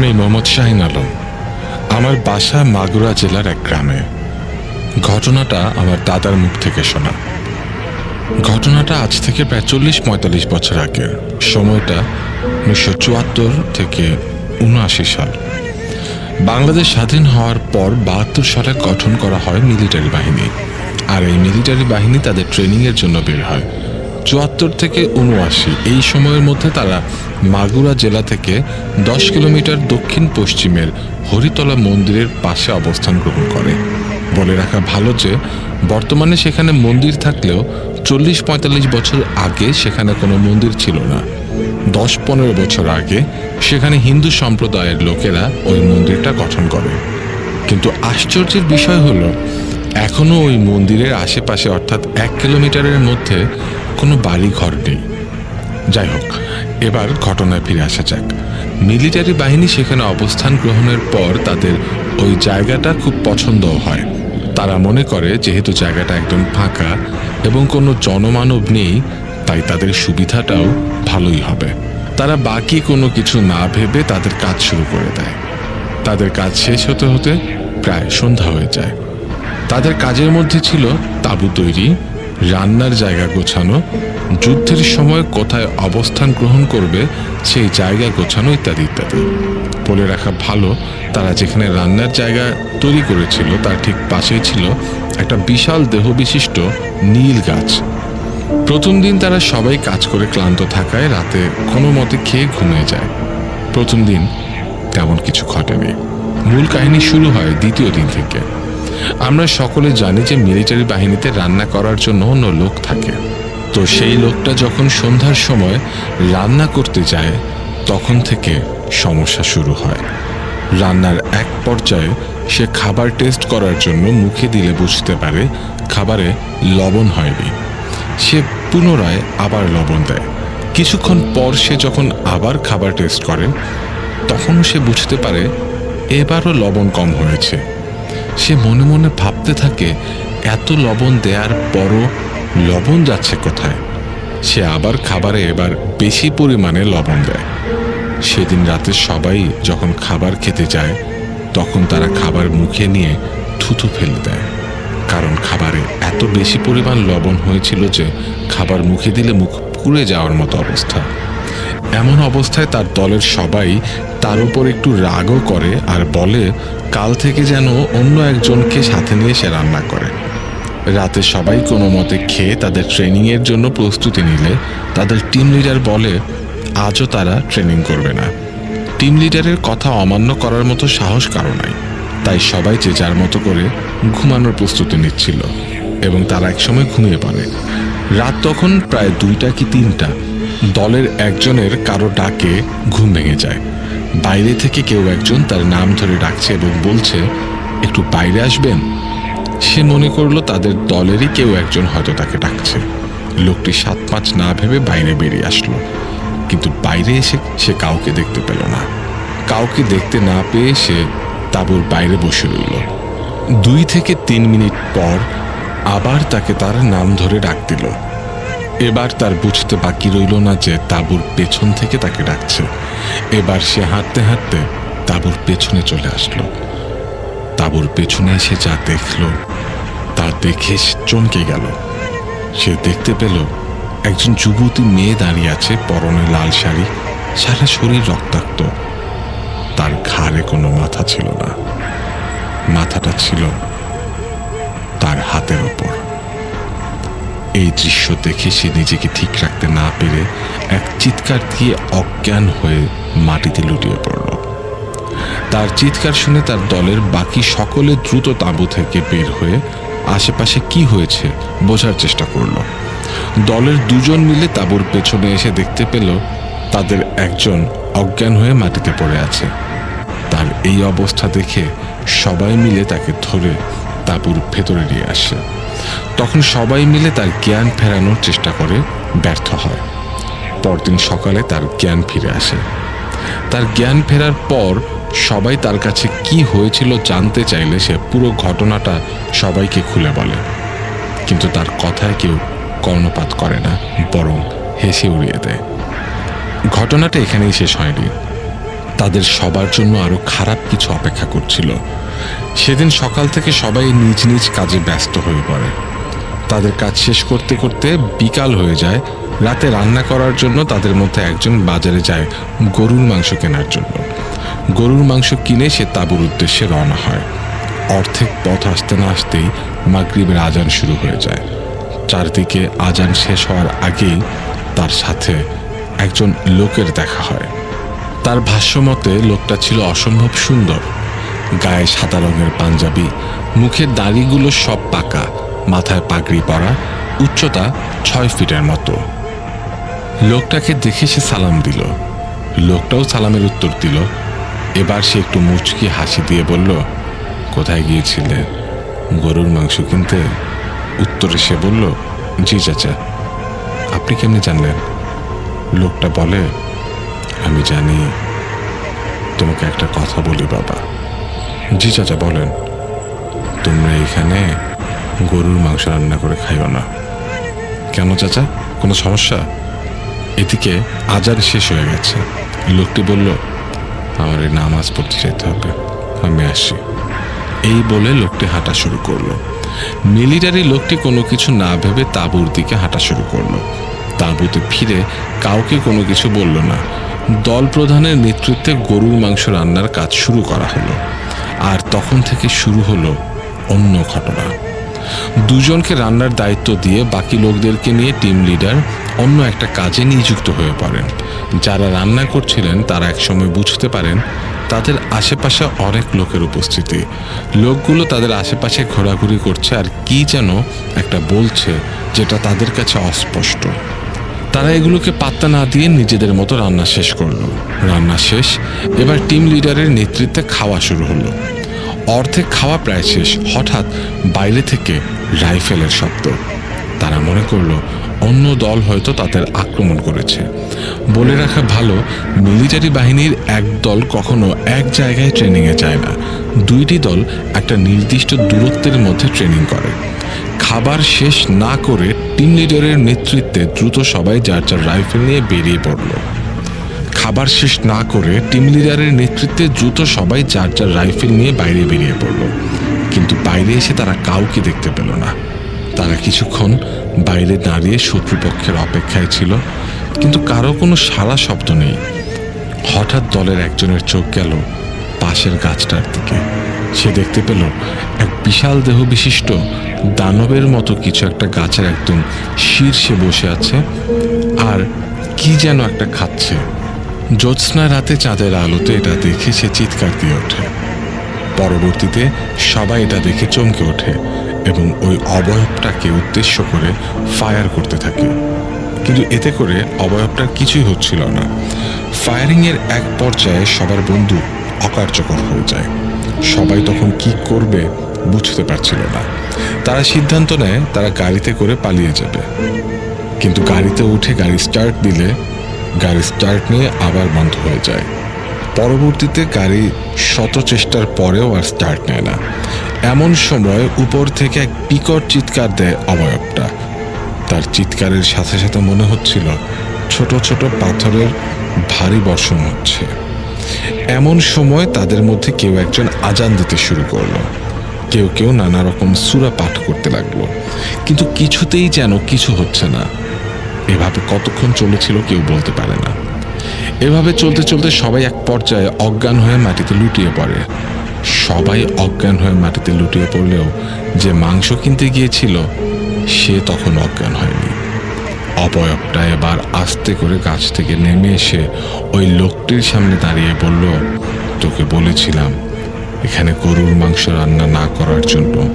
আমি মোহাম্মদ শাহিন আলম। আমার বাসা মাগুরা জেলার এক গ্রামে। ঘটনাটা আমার দাদার মুখ থেকে শোনা। ঘটনাটা আজ থেকে প্রায় চল্লিশ পঁয়তাল্লিশ বছর আগের সময়টা উনিশশো চুয়াত্তর থেকে উনআশি সাল। বাংলাদেশ স্বাধীন হওয়ার পর বাহাত্তর সালে গঠন করা হয় মিলিটারি বাহিনী। আর এই মিলিটারি বাহিনী তাদের ট্রেনিংয়ের জন্য বের হয়। চুয়াত্তর থেকে উনআশি, এই সময়ের মধ্যে তারা মাগুরা জেলা থেকে দশ কিলোমিটার দক্ষিণ পশ্চিমের হরিতলা মন্দিরের পাশে অবস্থান গ্রহণ করে। বলে রাখা ভালো যে, বর্তমানে সেখানে মন্দির থাকলেও চল্লিশ পঁয়তাল্লিশ বছর আগে সেখানে কোনো মন্দির ছিল না। দশ পনেরো বছর আগে সেখানে হিন্দু সম্প্রদায়ের লোকেরা ওই মন্দিরটা গঠন করে। কিন্তু আশ্চর্যের বিষয় হলো এখনও ওই মন্দিরের আশেপাশে অর্থাৎ এক কিলোমিটারের মধ্যে কোনো বাড়ি ঘর নেই। যাই হোক এবার ঘটনায় ফিরে আসা যাক। মিলিটারি বাহিনী সেখানে অবস্থান গ্রহণের পর তাদের ওই জায়গাটা খুব পছন্দ হয়। তারা মনে করে, যেহেতু জায়গাটা একদম ফাঁকা এবং কোনো জনমানব নেই, তাই তাদের সুবিধাটাও ভালোই হবে। তারা বাকি কোনো কিছু না ভেবে তাদের কাজ শুরু করে দেয়। তাদের কাজ শেষ হতে হতে প্রায় সন্ধ্যা হয়ে যায়। তাদের কাজের মধ্যে ছিল তাঁবু তৈরি রান্নার জায়গা গোছানো, যুদ্ধের সময় কোথায় অবস্থান গ্রহণ করবে, সেই জায়গা গোছানো ইত্যাদি ইত্যাদি। বলে রাখা ভালো, তারা যেখানে রান্নার জায়গা তৈরি করেছিল, তার ঠিক পাশেই ছিল একটা বিশাল দেহবিশিষ্ট নীল গাছ। প্রথম দিন তারা সবাই কাজ করে ক্লান্ত থাকায় রাতে কোনো মতে খেয়ে ঘুমিয়ে যায়। প্রথম দিন তেমন কিছু ঘটেনি। মূল কাহিনী শুরু হয় দ্বিতীয় দিন থেকে। আমরা সকলে জানি যে মিলিটারি বাহিনীতে রান্না করার জন্য অন্য লোক থাকে। তো সেই লোকটা যখন সন্ধ্যার সময় রান্না করতে যায়, তখন থেকে সমস্যা শুরু হয়। রান্নার এক পর্যায়ে সে খাবার টেস্ট করার জন্য মুখে দিলে বুঝতে পারে খাবারে লবণ হয়নি। সে পুনরায় আবার লবণ দেয়। কিছুক্ষণ পর সে যখন আবার খাবার টেস্ট করে, তখনও সে বুঝতে পারে এবারও লবণ কম হয়েছে। সে মনে মনে ভাবতে থাকে, এত লবণ দেওয়ার পরও লবণ যাচ্ছে কোথায়? সে আবার খাবারে এবার বেশি পরিমাণে লবণ দেয়। সেদিন রাতে সবাই যখন খাবার খেতে যায়, তখন তারা খাবার মুখে নিয়ে থুথু ফেলে দেয়। কারণ খাবারে এত বেশি পরিমাণ লবণ হয়েছিল যে, খাবার মুখে দিলে মুখ পুড়ে যাওয়ার মতো অবস্থা। এমন অবস্থায় তার দলের সবাই তার উপর একটু রাগও করে আর বলে, কাল থেকে যেন অন্য একজনকে সাথে নিয়ে সে রান্না করে। রাতে সবাই কোনো মতে খেয়ে তাদের ট্রেনিংয়ের জন্য প্রস্তুতি নিলে। তাদের টিম লিডার বলে, আজও তারা ট্রেনিং করবে না। টিম লিডারের কথা অমান্য করার মতো সাহস কারও নাই। তাই সবাই যে যার মতো করে ঘুমানোর প্রস্তুতি নিচ্ছিল এবং তারা একসময় ঘুমিয়ে পড়ে। রাত তখন প্রায় দুইটা কি তিনটা। দলের একজনের কারও ডাকে ঘুম ভেঙে যায়। বাইরে থেকে কেউ একজন তার নাম ধরে ডাকছে এবং বলছে, একটু বাইরে আসবেন? সে মনে করল তাদের দলেরই কেউ একজন হয়তো তাকে ডাকছে। লোকটি সাত পাঁচ না ভেবে বাইরে বেরিয়ে আসলো। কিন্তু বাইরে এসে সে কাউকে দেখতে পেল না। কাউকে দেখতে না পেয়ে সে তাঁবুর বাইরে বসে রইল। দুই থেকে তিন মিনিট পর আবার তাকে তার নাম ধরে ডাক দিল। এবার তার বুঝতে বাকি রইল না যে তাঁবুর পেছন থেকে তাকে ডাকছে। এবার সে হাঁটতে হাঁটতে তাঁবুর পেছনে চলে আসলো। তাঁবুর পেছনে এসে যা দেখল, তা দেখে সে চমকে গেল। সে দেখতে পেল একজন যুবতী মেয়ে দাঁড়িয়ে আছে পরনে লাল শাড়ি, সারা শরীর রক্তাক্ত। তার ঘাড়ে কোনো মাথা ছিল না। মাথাটা ছিল তার হাতের ওপর। এই দৃশ্য দেখে সে নিজেকে ঠিক রাখতে না পেরে এক চিৎকার দিয়ে অজ্ঞান হয়ে মাটিতে লুটিয়ে পড়ল। তার চিৎকার শুনে তার দলের বাকি সকলে দ্রুত তাঁবু থেকে বের হয়ে আশেপাশে কি হয়েছে বোঝার চেষ্টা করল। দলের দুজন মিলে তাঁবুর পেছনে এসে দেখতে পেল, তাদের একজন অজ্ঞান হয়ে মাটিতে পড়ে আছে। তার এই অবস্থা দেখে সবাই মিলে তাকে ধরে তাঁবুর ভেতরে নিয়ে আসে। তখন সবাই মিলে তার জ্ঞান ফেরানোর চেষ্টা করে ব্যর্থ হয়। পরদিন সকালে তার জ্ঞান ফিরে আসে। তার জ্ঞান ফেরার পর সবাই তার কাছে কি হয়েছিল জানতে চাইলে সে পুরো ঘটনাটা সবাইকে খুলে বলে। কিন্তু তার কথায় কেউ কর্ণপাত করে না, বরং হেসে উড়িয়ে দেয়। ঘটনাটা এখানেই শেষ হয়নি। তাদের সবার জন্য আরও খারাপ কিছু অপেক্ষা করছিল। সেদিন সকাল থেকে সবাই নিজ নিজ কাজে ব্যস্ত হয়ে পড়ে। তাদের কাজ শেষ করতে করতে বিকাল হয়ে যায়। রাতে রান্না করার জন্য তাদের মধ্যে একজন বাজারে যায় গরুর মাংস কেনার জন্য। গরুর মাংস কিনে সে তাঁবুর উদ্দেশ্যে রওনা হয়। অর্ধেক পথ আসতে না আসতেই মাগরিবের আজান শুরু হয়ে যায়। চারদিকে আজান শেষ হওয়ার আগেই তার সাথে একজন লোকের দেখা হয়। তার ভাষ্যমতে লোকটা ছিল অসম্ভব সুন্দর। গায়ে সাদা রঙের পাঞ্জাবি, মুখের দাড়িগুলো সব পাকা, মাথায় পাগড়ি পরা, উচ্চতা ছয় ফিটের মতো। লোকটাকে দেখে সে সালাম দিল। লোকটাও সালামের উত্তর দিল। এবার সে একটু মুচকি হাসি দিয়ে বলল, কোথায় গিয়েছিলে? গরুর মাংস কিনতে? উত্তরে সে বলল, জি, চাচা। আপনি কেমনি জানলেন? লোকটা বলে আমি জানি তোমাকে একটা কথা বলি, বাবা। জি চাচা বলেন। তোমরা এখানে গরুর মাংস রান্না করে খাইও না। কেন, চাচা? কোনো সমস্যা? এদিকে আজার শেষ হয়ে গেছে। লোকটি বলল, আমার এই নামাজ পড়তে যেতে হবে। আমি আসি। এই বলে লোকটি হাঁটা শুরু করল। মিলিটারি লোকটি কোনো কিছু না ভেবে তাঁবুর দিকে হাঁটা শুরু করল। তাঁবুতে ফিরে কাউকে কোনো কিছু বলল না। দল প্রধানের নেতৃত্বে গরুর মাংস রান্নার কাজ শুরু করা হলো। আর তখন থেকে শুরু হলো অন্য ঘটনা। দুজনকে রান্নার দায়িত্ব দিয়ে বাকি লোকদেরকে নিয়ে টিম লিডার অন্য একটা কাজে নিযুক্ত হয়ে পড়েন। যারা রান্না করছিলেন, তারা একসময় বুঝতে পারেন, তাদের আশেপাশে অনেক লোকের উপস্থিতি। লোকগুলো তাদের আশেপাশে ঘোরাঘুরি করছে আর কি যেন একটা বলছে যেটা তাদের কাছে অস্পষ্ট। তারা এগুলোকে পাত্তা না দিয়ে নিজেদের মতো রান্না শেষ করল। রান্না শেষ, এবার টিম লিডারের নেতৃত্বে খাওয়া শুরু হলো। অর্ধেক খাওয়া প্রায় শেষ, হঠাৎ বাইরে থেকে রাইফেলের শব্দ। তারা মনে করল, অন্য দল হয়তো তাদের আক্রমণ করেছে। বলে রাখা ভালো, মিলিটারি বাহিনীর এক দল কখনো এক জায়গায় ট্রেনিংয়ে যায় না। দুইটি দল একটা নির্দিষ্ট দূরত্বের মধ্যে ট্রেনিং করে। খাবার শেষ না করে টিম লিডারের নেতৃত্বে দ্রুত সবাই যার যার রাইফেল নিয়ে বেরিয়ে পড়ল। খাবার শেষ না করে টিম লিডারের নেতৃত্বে দ্রুত সবাই যার যার রাইফেল নিয়ে বাইরে বেরিয়ে পড়ল। কিন্তু বাইরে এসে তারা কাউকে দেখতে পেল না। তারা কিছুক্ষণ বাইরে দাঁড়িয়ে শত্রুপক্ষের অপেক্ষায় ছিল, কিন্তু কারও কোনো সারা শব্দ নেই। হঠাৎ দলের একজনের চোখ গেল পাশের গাছটার দিকে। সে দেখতে পেল এক বিশাল দেহ বিশিষ্ট দানবের মতো কিছু একটা গাছের একদম শীর্ষে বসে আছে আর কি যেন একটা খাচ্ছে। জ্যোৎস্না রাতে চাঁদের আলোতে এটা দেখে সে চিৎকার দিয়ে ওঠে। পরবর্তীতে সবাই এটা দেখে চমকে ওঠে এবং ওই অবয়বটাকে উদ্দেশ্য করে ফায়ার করতে থাকে। কিন্তু এতে করে অবয়বটার কিছুই হচ্ছিল না। ফায়ারিং এর এক পর্যায়ে সবার বন্দুক অকার্যকর হয়ে যায়। সবাই তখন কি করবে বুঝতে পারছিল না। তারা সিদ্ধান্ত নেয় তারা গাড়িতে করে পালিয়ে যাবে। কিন্তু গাড়িতে উঠে গাড়ি স্টার্ট দিলে গাড়ি স্টার্ট নিয়ে আবার বন্ধ হয়ে যায়। পরবর্তীতে গাড়ি শত চেষ্টার পরেও আর স্টার্ট নেয় না। এমন সময় উপর থেকে এক বিকট চিৎকার দেয় অবয়বটা। তার চিৎকারের সাথে সাথে মনে হচ্ছিল ছোট ছোট পাথরের ভারী বর্ষণ হচ্ছে। এমন সময় তাদের মধ্যে কেউ একজন আজান দিতে শুরু করল। কেউ কেউ নানা রকম সুরা পাঠ করতে লাগল। কিন্তু কিছুতেই যেন কিছু হচ্ছে না। এভাবে কতক্ষণ চলেছিল কেউ বলতে পারে না। এভাবে চলতে চলতে সবাই এক পর্যায়ে অজ্ঞান হয়ে মাটিতে লুটিয়ে পড়ে। সবাই অজ্ঞান হয়ে মাটিতে লুটিয়ে পড়লেও যে মাংস কিনতে গিয়েছিল, সে তখন অজ্ঞান হয়নি। অবয়বটা এবার আস্তে করে গাছ থেকে নেমে এসে ওই লোকটির সামনে দাঁড়িয়ে বলল, তোকে বলেছিলাম এখানে গরুর মাংস রান্না না করার জন্য।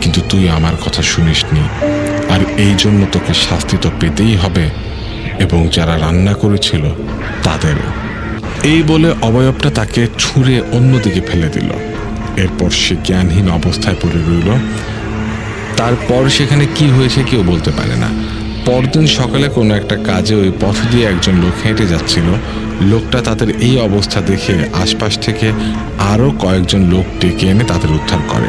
কিন্তু তুই আমার কথা শুনিসনি। আর এই জন্য তোকে শাস্তি তো পেতেই হবে। এবং যারা রান্না করেছিল, তাদেরও। এই বলে অবয়বটা তাকে ছুঁড়ে অন্যদিকে ফেলে দিল। এরপর সে জ্ঞানহীন অবস্থায় পড়ে রইল। তারপর সেখানে কি হয়েছে কেউ বলতে পারে না। পরদিন সকালে কোনো একটা কাজে ওই পথ দিয়ে একজন লোক হেঁটে যাচ্ছিল। লোকটা তাদের এই অবস্থা দেখে আশপাশ থেকে আরও কয়েকজন লোক ডেকে এনে তাদের উদ্ধার করে।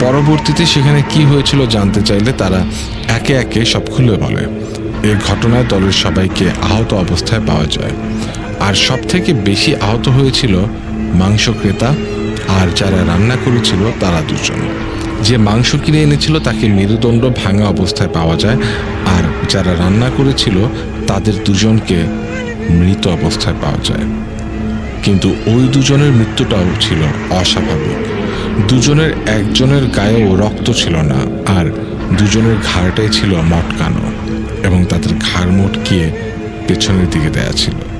পরবর্তীতে সেখানে কি হয়েছিল জানতে চাইলে তারা একে একে সব খুলে বলে। এই ঘটনায় দলের সবাইকে আহত অবস্থায় পাওয়া যায়। আর সব থেকে বেশি আহত হয়েছিল মাংস ক্রেতা আর যারা রান্না করেছিল তারা দুজন। যে মাংস কিনে এনেছিল তাকে মেরুদণ্ড ভাঙা অবস্থায় পাওয়া যায় আর যারা রান্না করেছিল, তাদের দুজনকে মৃত অবস্থায় পাওয়া যায়। কিন্তু ওই দুজনের মৃত্যুটাও ছিল অস্বাভাবিক। দুজনের একজনের গায়েও রক্ত ছিল না, আর দুজনের ঘাড়টাই ছিল মটকানো এবং তাদের ঘাড় মটকিয়ে পেছনের দিকে দেয়া ছিল।